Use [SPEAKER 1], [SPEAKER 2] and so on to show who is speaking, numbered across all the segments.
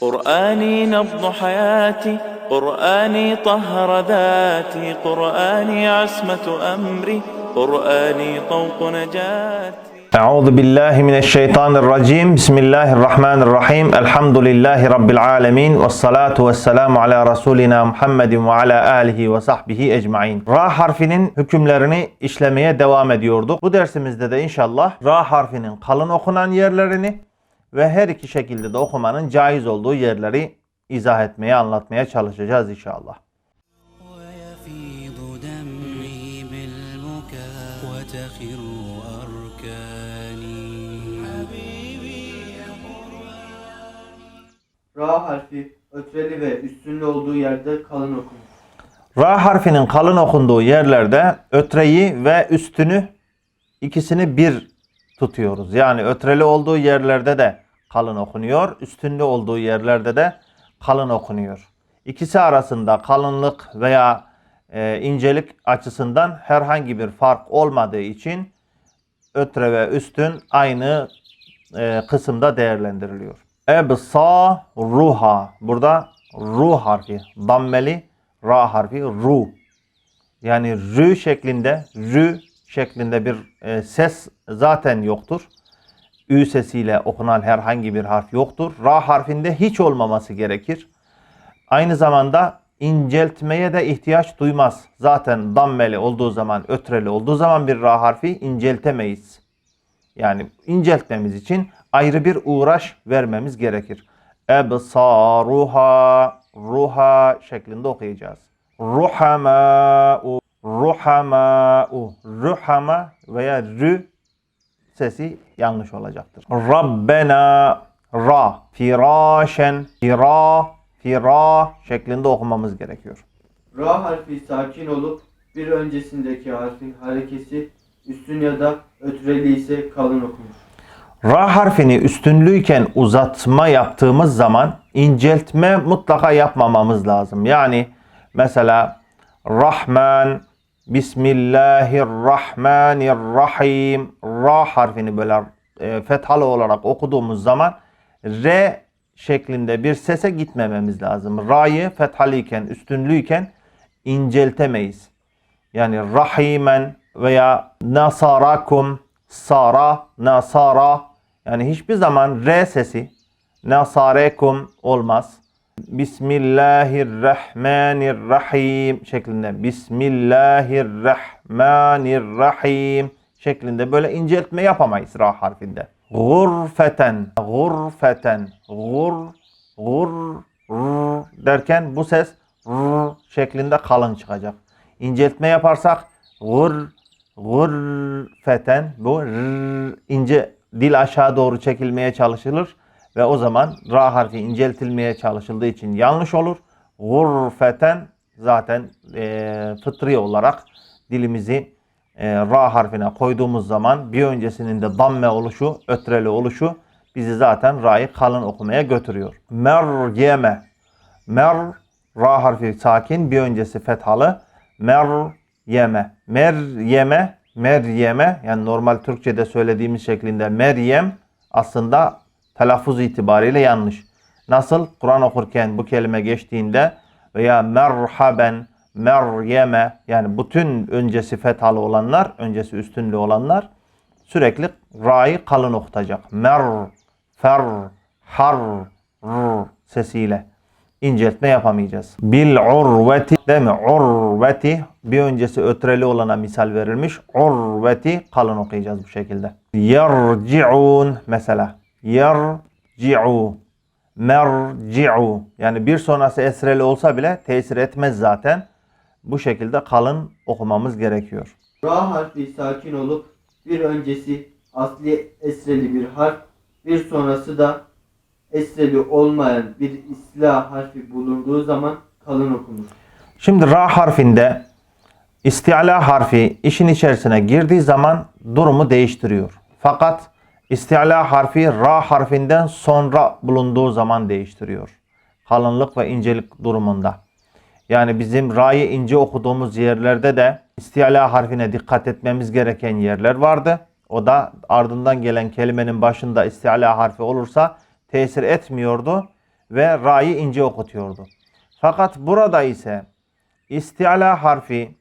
[SPEAKER 1] قرآني نبض حياتي قرآني طهر ذاتي قرآني عصمة أمري قرآني طوق نجاتي
[SPEAKER 2] أعوذ بالله من الشيطان الرجيم بسم الله الرحمن الرحيم الحمد لله رب العالمين والصلاة والسلام على رسولنا Muhammed ve ala alihi ve sahbihi ecmain. Ra harfinin hükümlerini işlemeye devam ediyorduk. Bu dersimizde de inşallah Ra harfinin kalın okunan yerlerini ve her iki şekilde de okumanın caiz olduğu yerleri izah etmeye, anlatmaya çalışacağız inşallah.
[SPEAKER 3] Ra harfi ötreli ve üstünlü olduğu yerde kalın okunur.
[SPEAKER 2] Ra harfinin kalın okunduğu yerlerde ötreyi ve üstünü ikisini bir tutuyoruz. Yani ötreli olduğu yerlerde de kalın okunuyor, üstünlü olduğu yerlerde de kalın okunuyor. İkisi arasında kalınlık veya e, incelik açısından herhangi bir fark olmadığı için ötre ve üstün aynı e, kısımda değerlendiriliyor. Ebsa ruha. Burada ru harfi. Dammeli ra harfi ru. Yani rü şeklinde rü şeklinde bir e, ses zaten yoktur. Ü sesiyle okunan herhangi bir harf yoktur. Ra harfinde hiç olmaması gerekir. Aynı zamanda inceltmeye de ihtiyaç duymaz. Zaten dammeli olduğu zaman, ötreli olduğu zaman bir ra harfi inceltemeyiz. Yani inceltmemiz için ayrı bir uğraş vermemiz gerekir. Ebsaruha ruha şeklinde okuyacağız. Ruhama'u ruhama'u ruhama veya rü sesi yanlış olacaktır. Rabbena ra firâşen fira fira şeklinde okumamız gerekiyor.
[SPEAKER 3] Ra harfi sakin olup bir öncesindeki harfin harekesi üstün ya da ötreli ise kalın okunur.
[SPEAKER 2] Ra harfini üstünlüyken uzatma yaptığımız zaman inceltme mutlaka yapmamamız lazım. Yani mesela Rahman, Bismillahirrahmanirrahim Ra harfini böyle e, fethalı olarak okuduğumuz zaman R şeklinde bir sese gitmememiz lazım. Ra'yı fethalıyken, üstünlüyken inceltemeyiz. Yani rahimen veya nasarakum sara nasara yani hiçbir zaman r sesi nasarekum olmaz. Bismillahirrahmanirrahim şeklinde Bismillahirrahmanirrahim şeklinde böyle inceltme yapamayız ra harfinde. Gurfeten, gurfeten, gur, gur, r derken bu ses r şeklinde kalın çıkacak. İnceltme yaparsak gur, gurfeten bu r ince dil aşağı doğru çekilmeye çalışılır ve o zaman ra harfi inceltilmeye çalışıldığı için yanlış olur. Gurfeten zaten e, fıtri olarak dilimizi e, ra harfine koyduğumuz zaman bir öncesinin de damme oluşu, ötreli oluşu bizi zaten ra'yı kalın okumaya götürüyor. Meryeme. Mer ra harfi sakin, bir öncesi fethalı. Meryeme. Meryeme, Meryeme yani normal Türkçe'de söylediğimiz şeklinde Meryem aslında telaffuz itibariyle yanlış. Nasıl Kur'an okurken bu kelime geçtiğinde veya merhaben, Meryeme yani bütün öncesi fethalı olanlar, öncesi üstünlü olanlar sürekli ra'yı kalın okutacak. Mer, fer, har, r sesiyle inceltme yapamayacağız. Bil urveti değil mi? Urveti bir öncesi ötreli olana misal verilmiş. Urveti kalın okuyacağız bu şekilde. Yerci'un mesela. Yerci'u. Merci'u. Yani bir sonrası esreli olsa bile tesir etmez zaten. Bu şekilde kalın okumamız gerekiyor.
[SPEAKER 3] Ra harfi sakin olup bir öncesi asli esreli bir harf, bir sonrası da esreli olmayan bir islah harfi bulunduğu zaman kalın okunur.
[SPEAKER 2] Şimdi ra harfinde isti'la harfi işin içerisine girdiği zaman durumu değiştiriyor. Fakat isti'la harfi ra harfinden sonra bulunduğu zaman değiştiriyor. Kalınlık ve incelik durumunda. Yani bizim ra'yı ince okuduğumuz yerlerde de isti'la harfine dikkat etmemiz gereken yerler vardı. O da ardından gelen kelimenin başında isti'la harfi olursa tesir etmiyordu. ve ra'yı ince okutuyordu. Fakat burada ise isti'la harfi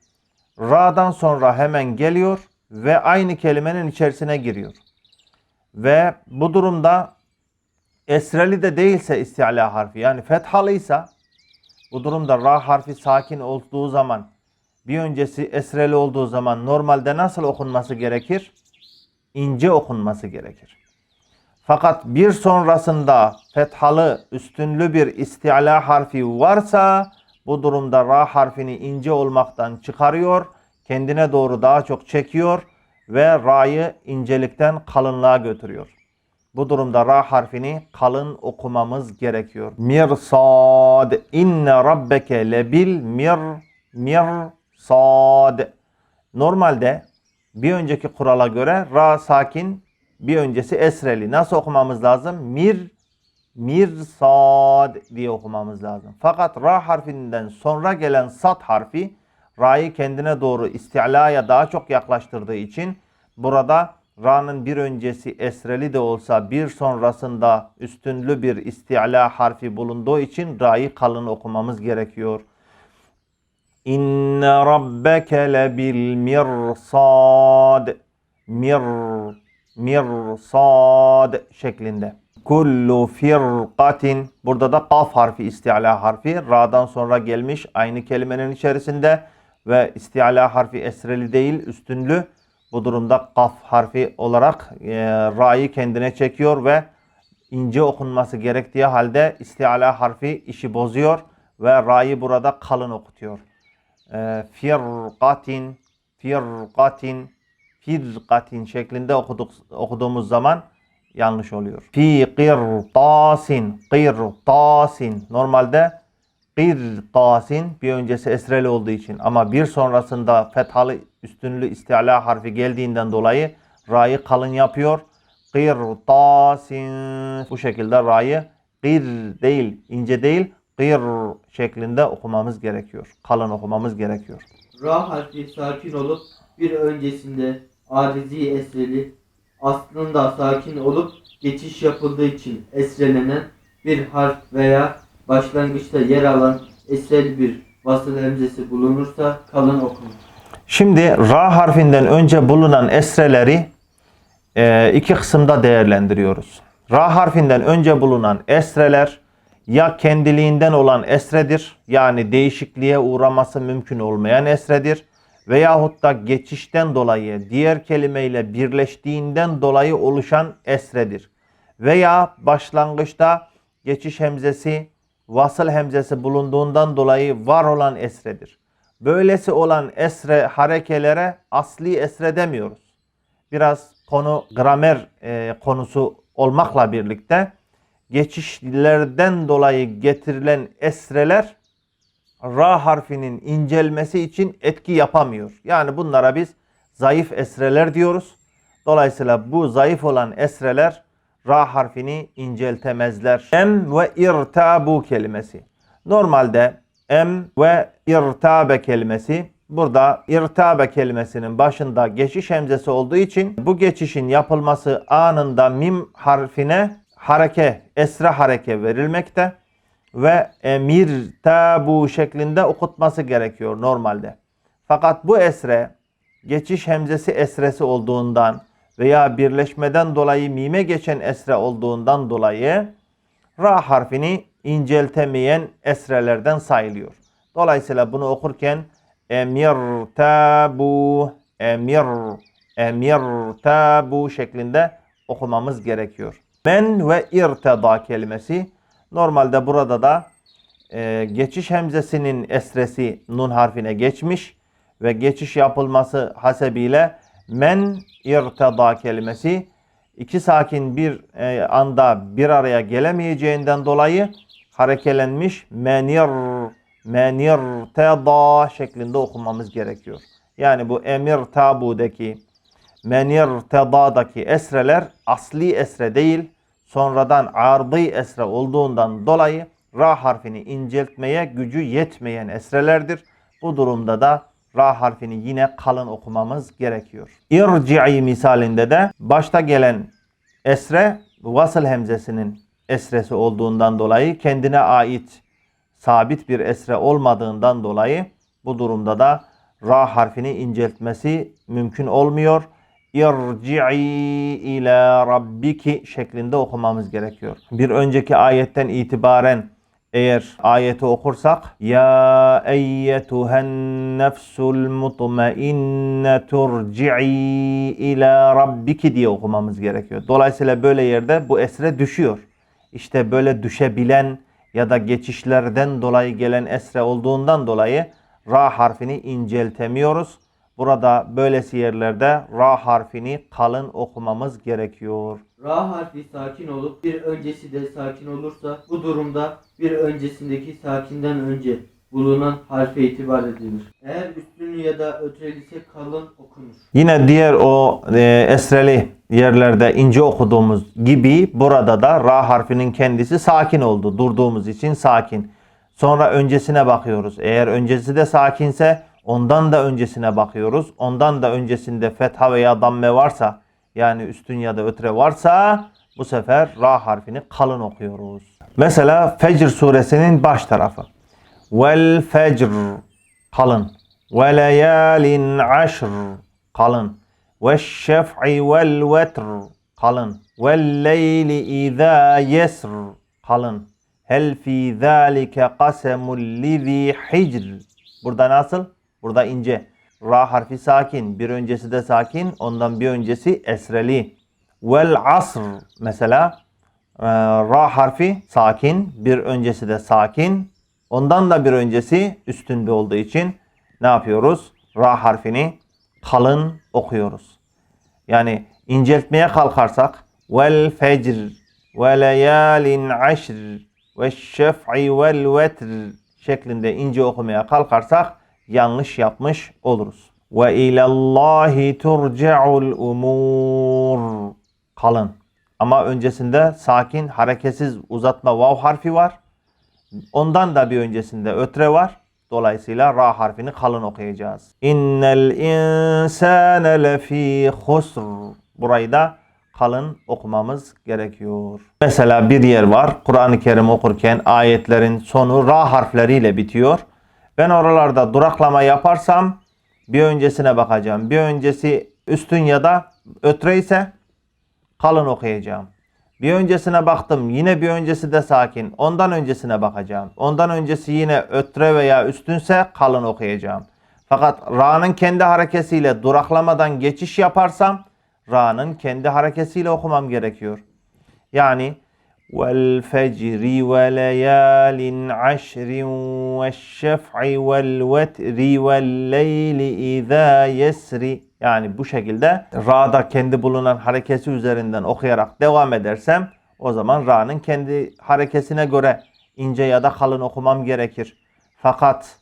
[SPEAKER 2] ra'dan sonra hemen geliyor ve aynı kelimenin içerisine giriyor. Ve bu durumda esreli de değilse isti'la harfi yani fethalıysa bu durumda ra harfi sakin olduğu zaman bir öncesi esreli olduğu zaman normalde nasıl okunması gerekir? İnce okunması gerekir. Fakat bir sonrasında fethalı üstünlü bir isti'la harfi varsa bu durumda ra harfini ince olmaktan çıkarıyor, kendine doğru daha çok çekiyor ve ra'yı incelikten kalınlığa götürüyor. Bu durumda ra harfini kalın okumamız gerekiyor. Mirsad inne rabbeke lebil mir mirsad. Normalde bir önceki kurala göre ra sakin bir öncesi esreli. Nasıl okumamız lazım? Mir mirsad diye okumamız lazım. Fakat ra harfinden sonra gelen sat harfi ra'yı kendine doğru istilaya daha çok yaklaştırdığı için burada ra'nın bir öncesi esreli de olsa bir sonrasında üstünlü bir istila harfi bulunduğu için ra'yı kalın okumamız gerekiyor. İnne rabbeke lebil mirsad mir mirsad şeklinde. Kullu firqatin burada da kaf harfi istiala harfi ra'dan sonra gelmiş aynı kelimenin içerisinde ve istiala harfi esreli değil üstünlü. Bu durumda kaf harfi olarak e, ra'yı kendine çekiyor ve ince okunması gerektiği halde istiala harfi işi bozuyor ve ra'yı burada kalın okutuyor. E, firqatin firqatin firqatin şeklinde okuduk, okuduğumuz zaman yanlış oluyor. Fi qirtasin qirtasin normalde qirtasin bir öncesi esreli olduğu için ama bir sonrasında fethalı üstünlü istila harfi geldiğinden dolayı ra'yı kalın yapıyor. Qirtasin bu şekilde ra'yı qir değil ince değil qir şeklinde okumamız gerekiyor. Kalın okumamız gerekiyor.
[SPEAKER 3] Ra harfi sakin olup bir öncesinde arizi esreli aslında sakin olup geçiş yapıldığı için esrelenen bir harf veya başlangıçta yer alan esreli bir vasıl hemzesi bulunursa kalın okunur.
[SPEAKER 2] Şimdi ra harfinden önce bulunan esreleri e, iki kısımda değerlendiriyoruz. Ra harfinden önce bulunan esreler ya kendiliğinden olan esredir yani değişikliğe uğraması mümkün olmayan esredir veyahut da geçişten dolayı diğer kelimeyle birleştiğinden dolayı oluşan esredir. Veya başlangıçta geçiş hemzesi, vasıl hemzesi bulunduğundan dolayı var olan esredir. Böylesi olan esre harekelere asli esre demiyoruz. Biraz konu gramer e, konusu olmakla birlikte geçişlerden dolayı getirilen esreler ra harfinin incelmesi için etki yapamıyor. Yani bunlara biz zayıf esreler diyoruz. Dolayısıyla bu zayıf olan esreler ra harfini inceltemezler. Em ve irtabu kelimesi. Normalde em ve irtabe kelimesi burada irtabe kelimesinin başında geçiş hemzesi olduğu için bu geçişin yapılması anında mim harfine hareke, esre hareke verilmekte ve emir tabu şeklinde okutması gerekiyor normalde. Fakat bu esre geçiş hemzesi esresi olduğundan veya birleşmeden dolayı mime geçen esre olduğundan dolayı ra harfini inceltemeyen esrelerden sayılıyor. Dolayısıyla bunu okurken emir tabu emir emir tabu şeklinde okumamız gerekiyor. Men ve irteda kelimesi normalde burada da e, geçiş hemzesinin esresi nun harfine geçmiş ve geçiş yapılması hasebiyle men irteda kelimesi iki sakin bir e, anda bir araya gelemeyeceğinden dolayı harekelenmiş menir menir teda şeklinde okumamız gerekiyor. Yani bu emir tabudaki menir teda'daki esreler asli esre değil sonradan ardı esre olduğundan dolayı ra harfini inceltmeye gücü yetmeyen esrelerdir. Bu durumda da ra harfini yine kalın okumamız gerekiyor. İrci'i misalinde de başta gelen esre vasıl hemzesinin esresi olduğundan dolayı kendine ait sabit bir esre olmadığından dolayı bu durumda da ra harfini inceltmesi mümkün olmuyor. İrci'i ila rabbiki şeklinde okumamız gerekiyor. Bir önceki ayetten itibaren eğer ayeti okursak ya eyyetuhen nefsul mutmainnne turci'i ila rabbiki diye okumamız gerekiyor. Dolayısıyla böyle yerde bu esre düşüyor. İşte böyle düşebilen ya da geçişlerden dolayı gelen esre olduğundan dolayı ra harfini inceltemiyoruz. Burada böylesi yerlerde ra harfini kalın okumamız gerekiyor.
[SPEAKER 3] Ra harfi sakin olup bir öncesi de sakin olursa bu durumda bir öncesindeki sakinden önce bulunan harfe itibar edilir. Eğer üstünlü ya da ötreli ise kalın okunur.
[SPEAKER 2] Yine diğer o e, esreli yerlerde ince okuduğumuz gibi burada da ra harfinin kendisi sakin oldu. Durduğumuz için sakin. Sonra öncesine bakıyoruz. Eğer öncesi de sakinse ondan da öncesine bakıyoruz. Ondan da öncesinde fetha veya damme varsa yani üstün ya da ötre varsa bu sefer ra harfini kalın okuyoruz. Mesela Fecr suresinin baş tarafı. Vel fecr kalın. Ve leyalin aşr kalın. Ve şef'i vel vetr kalın. Vel leyli izâ yesr kalın. Hel fî zâlike kasemul lizi hicr. Burada nasıl? Burada ince. Ra harfi sakin. Bir öncesi de sakin. Ondan bir öncesi esreli. Vel asr mesela e, ra harfi sakin. Bir öncesi de sakin. Ondan da bir öncesi üstünde olduğu için ne yapıyoruz? Ra harfini kalın okuyoruz. Yani inceltmeye kalkarsak vel fecr ve leyalin aşr ve şef'i vel vetr şeklinde ince okumaya kalkarsak yanlış yapmış oluruz. Ve ilallahi turca'ul umur kalın. Ama öncesinde sakin, hareketsiz uzatma vav harfi var. Ondan da bir öncesinde ötre var. Dolayısıyla ra harfini kalın okuyacağız. İnnel insane lefî husr. Burayı da kalın okumamız gerekiyor. Mesela bir yer var. Kur'an-ı Kerim okurken ayetlerin sonu ra harfleriyle bitiyor. Ben oralarda duraklama yaparsam bir öncesine bakacağım. Bir öncesi üstün ya da ötre ise kalın okuyacağım. Bir öncesine baktım. Yine bir öncesi de sakin. Ondan öncesine bakacağım. Ondan öncesi yine ötre veya üstünse kalın okuyacağım. Fakat ra'nın kendi hareketiyle duraklamadan geçiş yaparsam ra'nın kendi hareketiyle okumam gerekiyor. Yani ve şef'i vel vetri vel leyli izâ yesri yani bu şekilde ra'da kendi bulunan hareketi üzerinden okuyarak devam edersem o zaman ra'nın kendi harekesine göre ince ya da kalın okumam gerekir. Fakat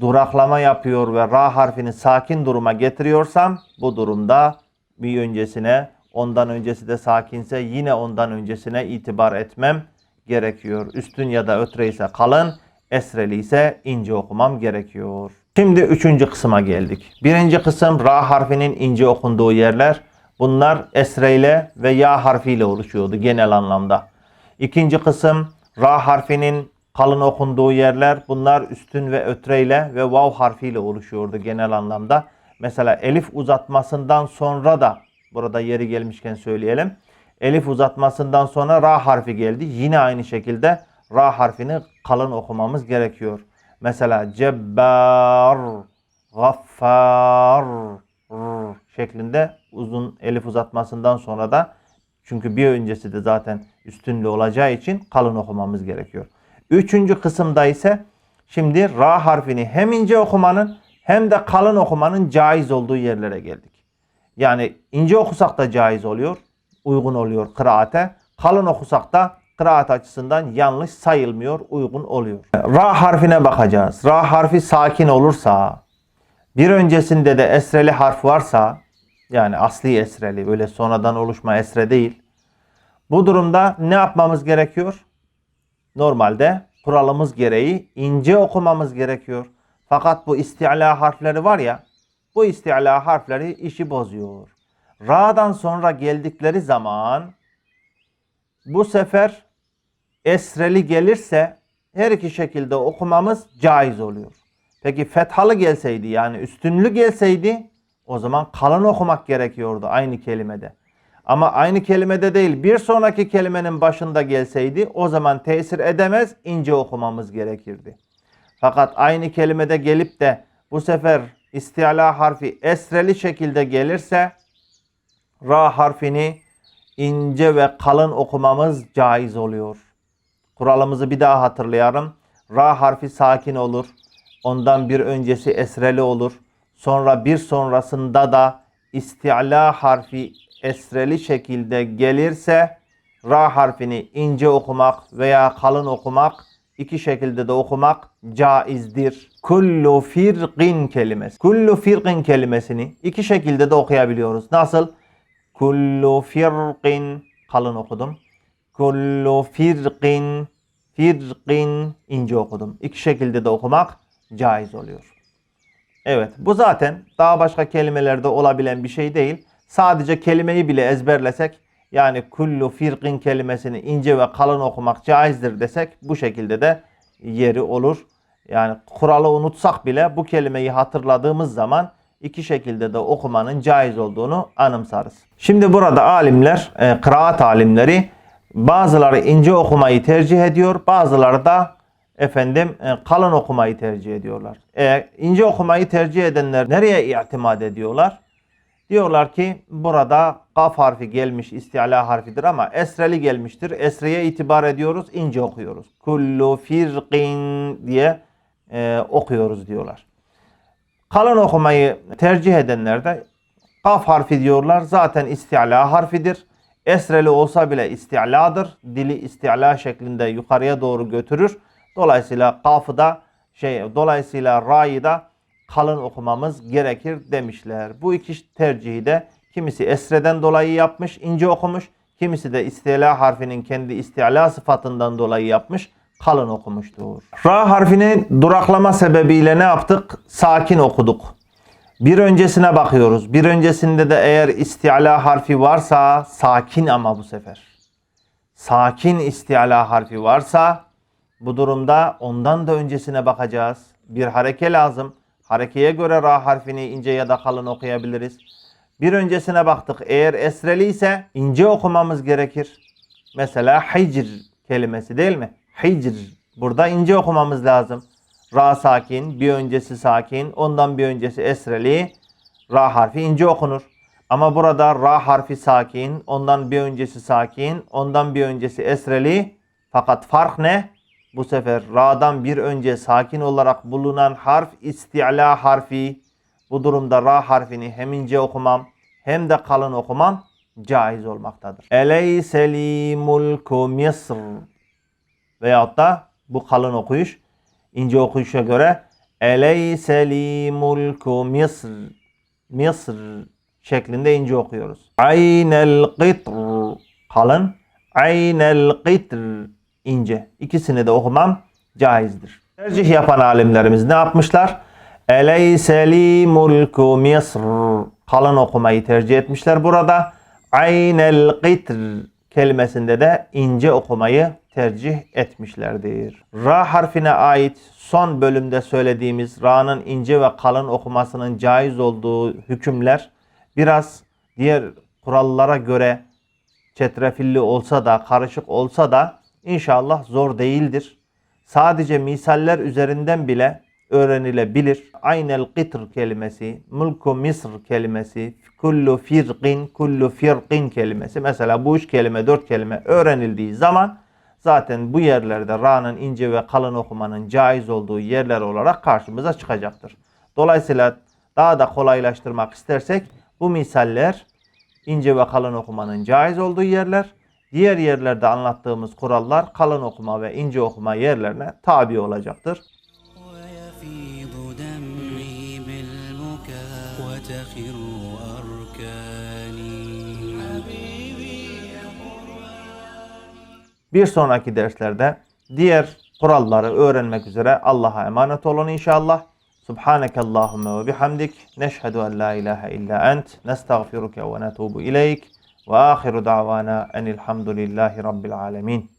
[SPEAKER 2] duraklama yapıyor ve ra harfini sakin duruma getiriyorsam bu durumda bir öncesine ondan öncesi de sakinse yine ondan öncesine itibar etmem gerekiyor. Üstün ya da ötre ise kalın, esreli ise ince okumam gerekiyor. Şimdi üçüncü kısma geldik. Birinci kısım ra harfinin ince okunduğu yerler. Bunlar esreyle ve ya harfiyle oluşuyordu genel anlamda. İkinci kısım ra harfinin kalın okunduğu yerler. Bunlar üstün ve ötreyle ve vav harfiyle oluşuyordu genel anlamda. Mesela elif uzatmasından sonra da burada yeri gelmişken söyleyelim. Elif uzatmasından sonra ra harfi geldi. Yine aynı şekilde ra harfini kalın okumamız gerekiyor. Mesela cebbar, gaffar şeklinde uzun elif uzatmasından sonra da çünkü bir öncesi de zaten üstünlü olacağı için kalın okumamız gerekiyor. Üçüncü kısımda ise şimdi ra harfini hem ince okumanın hem de kalın okumanın caiz olduğu yerlere geldik. Yani ince okusak da caiz oluyor, uygun oluyor kıraate. Kalın okusak da kıraat açısından yanlış sayılmıyor, uygun oluyor. Ra harfine bakacağız. Ra harfi sakin olursa, bir öncesinde de esreli harf varsa, yani asli esreli, böyle sonradan oluşma esre değil. Bu durumda ne yapmamız gerekiyor? Normalde kuralımız gereği ince okumamız gerekiyor. Fakat bu isti'la harfleri var ya, bu isti'la harfleri işi bozuyor. Ra'dan sonra geldikleri zaman bu sefer esreli gelirse her iki şekilde okumamız caiz oluyor. Peki fethalı gelseydi yani üstünlü gelseydi o zaman kalın okumak gerekiyordu aynı kelimede. Ama aynı kelimede değil bir sonraki kelimenin başında gelseydi o zaman tesir edemez ince okumamız gerekirdi. Fakat aynı kelimede gelip de bu sefer istiala harfi esreli şekilde gelirse ra harfini ince ve kalın okumamız caiz oluyor. Kuralımızı bir daha hatırlayalım. Ra harfi sakin olur. Ondan bir öncesi esreli olur. Sonra bir sonrasında da isti'la harfi esreli şekilde gelirse ra harfini ince okumak veya kalın okumak iki şekilde de okumak caizdir. Kullu firqin kelimesi. Kullu firqin kelimesini iki şekilde de okuyabiliyoruz. Nasıl? Kullu firqin kalın okudum. Kullu firqin firqin ince okudum. İki şekilde de okumak caiz oluyor. Evet bu zaten daha başka kelimelerde olabilen bir şey değil. Sadece kelimeyi bile ezberlesek yani kullu firqin kelimesini ince ve kalın okumak caizdir desek bu şekilde de yeri olur. Yani kuralı unutsak bile bu kelimeyi hatırladığımız zaman iki şekilde de okumanın caiz olduğunu anımsarız. Şimdi burada alimler, e, kıraat alimleri bazıları ince okumayı tercih ediyor, bazıları da efendim e, kalın okumayı tercih ediyorlar. E, ince okumayı tercih edenler nereye itimat ediyorlar? Diyorlar ki burada kaf harfi gelmiş istiala harfidir ama esreli gelmiştir. Esreye itibar ediyoruz, ince okuyoruz. Kullu firqin diye e, okuyoruz diyorlar. Kalın okumayı tercih edenler de kaf harfi diyorlar. Zaten istiala harfidir. Esreli olsa bile istiladır. Dili istila şeklinde yukarıya doğru götürür. Dolayısıyla kafı da şey dolayısıyla ra'yı da kalın okumamız gerekir demişler. Bu iki tercihi de kimisi esreden dolayı yapmış, ince okumuş. Kimisi de istila harfinin kendi istila sıfatından dolayı yapmış, kalın okumuştur. Ra harfinin duraklama sebebiyle ne yaptık? Sakin okuduk. Bir öncesine bakıyoruz. Bir öncesinde de eğer istiala harfi varsa sakin ama bu sefer. Sakin istiala harfi varsa bu durumda ondan da öncesine bakacağız. Bir hareke lazım. Harekeye göre ra harfini ince ya da kalın okuyabiliriz. Bir öncesine baktık. Eğer esreli ise ince okumamız gerekir. Mesela hicr kelimesi değil mi? Hicr. Burada ince okumamız lazım. Ra sakin, bir öncesi sakin, ondan bir öncesi esreli. Ra harfi ince okunur. Ama burada ra harfi sakin, ondan bir öncesi sakin, ondan bir öncesi esreli. Fakat fark ne? Bu sefer ra'dan bir önce sakin olarak bulunan harf isti'la harfi. Bu durumda ra harfini hem ince okumam hem de kalın okumam caiz olmaktadır. Eleyse li mulku Misr veyahut da bu kalın okuyuş ince okuyuşa göre Eleyse li mulku Misr Misr şeklinde ince okuyoruz. Aynel qitr kalın Aynel qitr ince. İkisini de okumam caizdir. Tercih yapan alimlerimiz ne yapmışlar? Eleyse li mulku Misr kalın okumayı tercih etmişler burada. Aynel qitr kelimesinde de ince okumayı tercih etmişlerdir. Ra harfine ait son bölümde söylediğimiz ra'nın ince ve kalın okumasının caiz olduğu hükümler biraz diğer kurallara göre çetrefilli olsa da karışık olsa da inşallah zor değildir. Sadece misaller üzerinden bile öğrenilebilir. Aynel qitr kelimesi, mulku misr kelimesi, kullu firqin, kullu firqin kelimesi. Mesela bu üç kelime, dört kelime öğrenildiği zaman zaten bu yerlerde ra'nın ince ve kalın okumanın caiz olduğu yerler olarak karşımıza çıkacaktır. Dolayısıyla daha da kolaylaştırmak istersek bu misaller ince ve kalın okumanın caiz olduğu yerler diğer yerlerde anlattığımız kurallar kalın okuma ve ince okuma yerlerine tabi olacaktır. Bir sonraki derslerde diğer kuralları öğrenmek üzere Allah'a emanet olun inşallah. Subhaneke Allahümme ve bihamdik. Neşhedü en la ilahe illa ent. Nestağfiruke ve netubu ileyk. Ve ahiru da'vana enilhamdülillahi rabbil alemin.